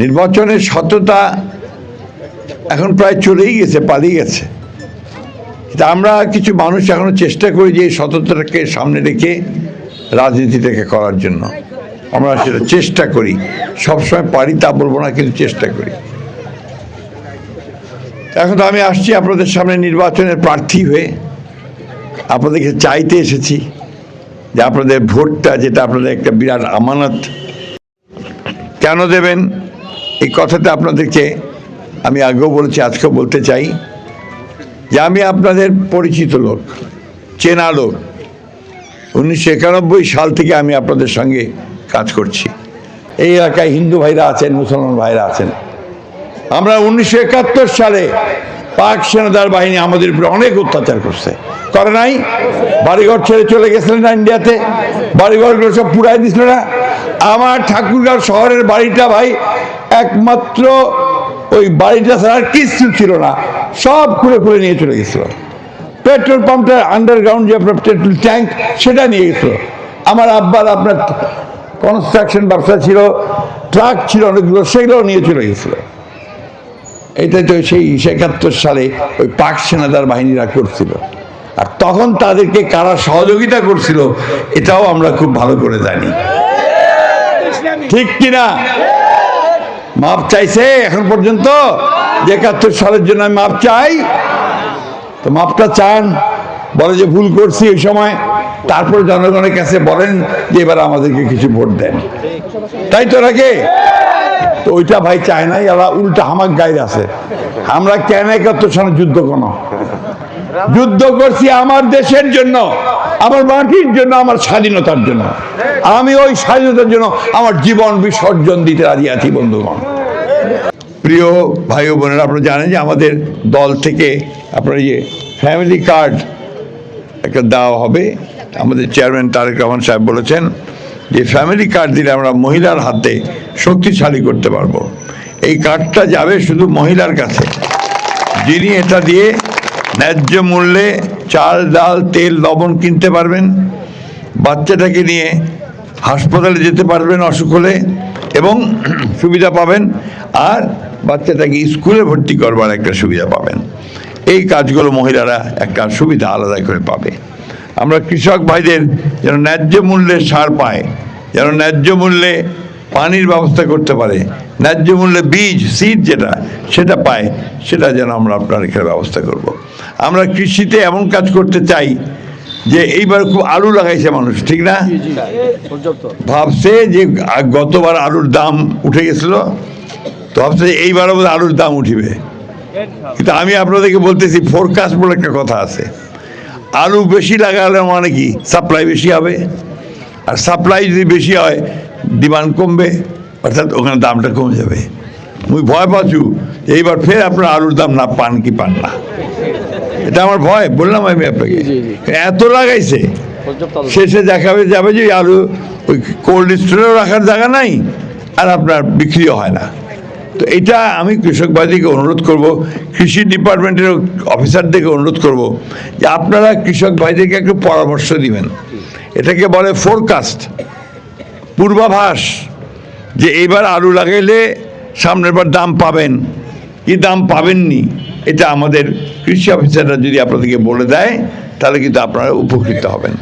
নির্বাচনের সততা এখন প্রায় চলেই গেছে, পালিয়ে গেছে। কিন্তু আমরা কিছু মানুষ এখনও চেষ্টা করি যে এই সততাটাকে সামনে রেখে রাজনীতিটাকে করার জন্য। আমরা সেটা চেষ্টা করি। সবসময় পারি তা বলব না, কিন্তু চেষ্টা করি। এখন তো আমি আসছি আপনাদের সামনে নির্বাচনের প্রার্থী হয়ে। আপনাদেরকে চাইতে এসেছি যে আপনাদের ভোটটা, যেটা আপনাদের একটা বিরাট আমানত। কেন দেবেন? এই কথাটা আপনাদেরকে আমি আগেও বলেছি, আজকেও বলতে চাই যে আমি আপনাদের পরিচিত লোক, চেনা লোক। উনিশশো একানব্বই সাল থেকে আমি আপনাদের সঙ্গে কাজ করছি। এই এলাকায় হিন্দু ভাইরা আছেন, মুসলমান ভাইরা আছেন। আমরা উনিশশো একাত্তর সালে পাক সেনাদার বাহিনী আমাদের উপরে অনেক অত্যাচার করছে। করে নাই? বাড়িঘর ছেড়ে চলে গেছিলেন না ইন্ডিয়াতে? বাড়িঘরগুলো সব পুরাই দিছিল না? আমার ঠাকুরগাঁও শহরের বাড়িটা ভাই একমাত্র ওই বাড়িটা ছাড়া কিচ্ছু ছিল না। সব খুলে খুলে নিয়ে চলে গেছিল। পেট্রোল পাম্পটার আন্ডারগ্রাউন্ড যে আপনার পেট্রোল ট্যাঙ্ক, সেটা নিয়ে গেছিল। আমার আব্বার আপনার কনস্ট্রাকশন ব্যবসা ছিল ট্রাক ছিল অনেকগুলো, সেগুলোও নিয়ে চলে গেছিল। এটা তো সেই একাত্তর সালে ওই পাক সেনাদার বাহিনীরা করছিল। আর তখন তাদেরকে কারা সহযোগিতা করছিল, এটাও আমরা খুব ভালো করে জানি। ঠিক কিনা? মাপ চাইছে এখন পর্যন্ত যে একাত্তর সালের জন্য আমি মাপ চাই। তো মাপটা চান, বলে যে ভুল করছি ওই সময়। তারপর জনগণের কাছে বলেন যে এবার আমাদেরকে কিছু ভোট দেন। তাই তো নাকি? তো ওইটা ভাই চায় এরা উল্টা হামাক গাইড আছে। আমরা কেন একাত্তর সালে যুদ্ধ কোনো যুদ্ধ করছি আমার দেশের জন্য, আমার মাটির জন্য, আমার স্বাধীনতার জন্য। আমি ওই স্বাধীনতার জন্য আমার জীবন বিসর্জন দিতে রাজি আছি, বন্ধুগণ। প্রিয় ভাই বোনেরা, আপনারা জানেন যে আমাদের দল থেকে আপনার যে ফ্যামিলি কার্ড একটা দেওয়া হবে। আমাদের চেয়ারম্যান তারেক রহমান সাহেব বলেছেন যে ফ্যামিলি কার্ড দিলে আমরা মহিলার হাতে শক্তিশালী করতে পারব। এই কার্ডটা যাবে শুধু মহিলার কাছে। যিনি এটা দিয়ে ন্যায্য মূল্যে চাল, ডাল, তেল, লবণ কিনতে পারবেন। বাচ্চাটাকে নিয়ে হাসপাতালে যেতে পারবেন অসুখ হলে এবং সুবিধা পাবেন। আর বাচ্চাটাকে স্কুলে ভর্তি করবার একটা সুবিধা পাবেন। এই কাজগুলো মহিলারা একটা সুবিধা আলাদা করে পাবে। আমরা কৃষক ভাইদের যেন ন্যায্য মূল্যে সার পায়, যেন ন্যায্য মূল্যে পানির ব্যবস্থা করতে পারে। ন্যায্য মূল্যে বীজ সিড যেটা সেটা পায় সেটা যেন আমরা আপনার এখানে ব্যবস্থা করব। আমরা কৃষিতে এমন কাজ করতে চাই যে এইবার খুব আলু লাগাইছে মানুষ ঠিক না? ভাবছে যে গতবার আলুর দাম উঠে গেছিল তো ভাবছে এইবারও বোধহয় আলুর দাম উঠিবে। কিন্তু আমি আপনাদেরকে বলতেছি ফোরকাস্ট বলে একটা কথা আছে। আলু বেশি লাগালে মানে কি? সাপ্লাই বেশি হবে। আর সাপ্লাই যদি বেশি হয় ডিমান্ড কমবে অর্থাৎ ওখানে দামটা কমে যাবে। মুই ভয় পাচ্ছু এইবার ফের আপনার আলুর দাম না পান কি পান না। এটা আমার ভয় বললাম আমি আপনাকে। এত লাগাইছে। শেষে দেখাবে যাবে যে আলু ওই কোল্ড স্টোরেও রাখার জায়গা নাই আর আপনার বিক্রিও হয় না। তো এটা আমি কৃষক ভাইদেরকে অনুরোধ করব কৃষি ডিপার্টমেন্টের অফিসারদেরকে অনুরোধ করব যে আপনারা কৃষক ভাইদেরকে একটু পরামর্শ দিবেন। এটাকে বলে ফোরকাস্ট পূর্বাভাস যে এবার আলু লাগাইলে সামনের বার দাম পাবেন। কি দাম পাবেননি? এটা আমাদের কৃষি অফিসাররা যদি আপনাদেরকে বলে দেয়, তাহলে কিন্তু আপনারা উপকৃত হবেন।